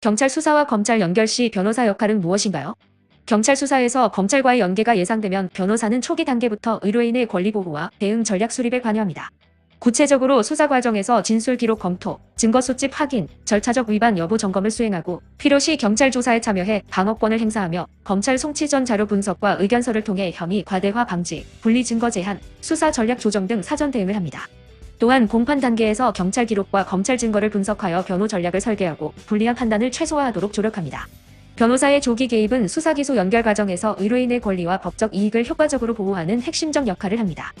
경찰 수사와 검찰 연결 시 변호사 역할은 무엇인가요? 경찰 수사에서 검찰과의 연계가 예상되면 변호사는 초기 단계부터 의뢰인의 권리 보호와 대응 전략 수립에 관여합니다. 구체적으로 수사 과정에서 진술 기록 검토, 증거 수집 확인, 절차적 위반 여부 점검을 수행하고 필요시 경찰 조사에 참여해 방어권을 행사하며 검찰 송치 전 자료 분석과 의견서를 통해 혐의 과대화 방지, 분리 증거 제한, 수사 전략 조정 등 사전 대응을 합니다. 또한 공판 단계에서 경찰 기록과 검찰 증거를 분석하여 변호 전략을 설계하고 불리한 판단을 최소화하도록 조력합니다. 변호사의 조기 개입은 수사 기소 연결 과정에서 의뢰인의 권리와 법적 이익을 효과적으로 보호하는 핵심적 역할을 합니다.